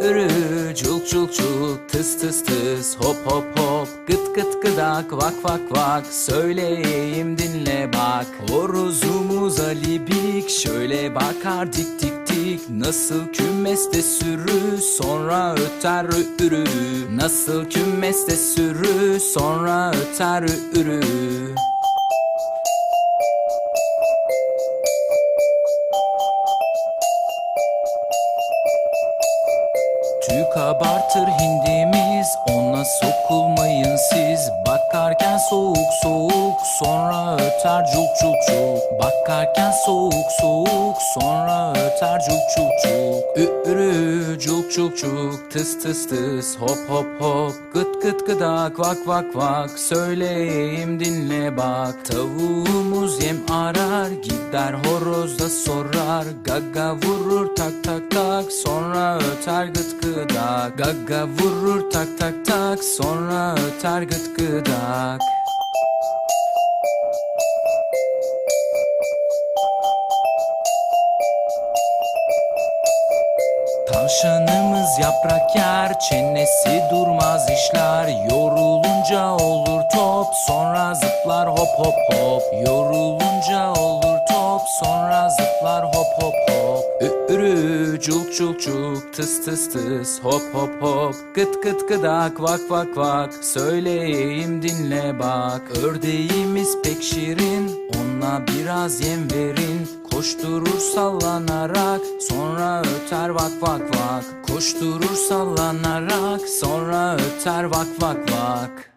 Ürü çuk çuk çuk tıs tıs tıs. Hop hop hop gıt gıt gıdak vak vak vak. Söyleyeyim dinle bak. Horozumuz alibik şöyle bakar dik dik dik. Nasıl kümeste sürü sonra öter ürü nasıl kümeste sürü sonra öter ürü Tüy kabartır hindimiz Ona sokulmayın siz. Bakarken soğuk soğuk Sonra öter cuk cuk cuk Bakarken soğuk soğuk Sonra öter cuk cuk cuk. Ürü cuk cuk cuk Tıs tıs tıs. Hop hop hop Gıt gıt gıdak vak vak vak Söyleyeyim dinle bak. Tavuğumuz yem arar Gider horoz da sorar. Gaga vurur tak tak tak Sonra öter gıt gıdak. Gaga vurur tak tak tak Sonra öter gıt gıdak Tavşanımız yaprak yer Çenesi durmaz işler. Yorulunca olur top Sonra zıplar hop hop hop. Yorulunca olur top Sonra zıplar hop hop hop. Ürü cuk cuk cuk Tıs tıs tıs. Hop hop hop Gıt gıt gıdak vak vak vak. Söyleyeyim dinle bak. Ördeğimiz pek şirin Ona biraz yem verin. Koşturur sallanarak öter vak vak vak. Koşturur sallanarak sonra öter vak vak vak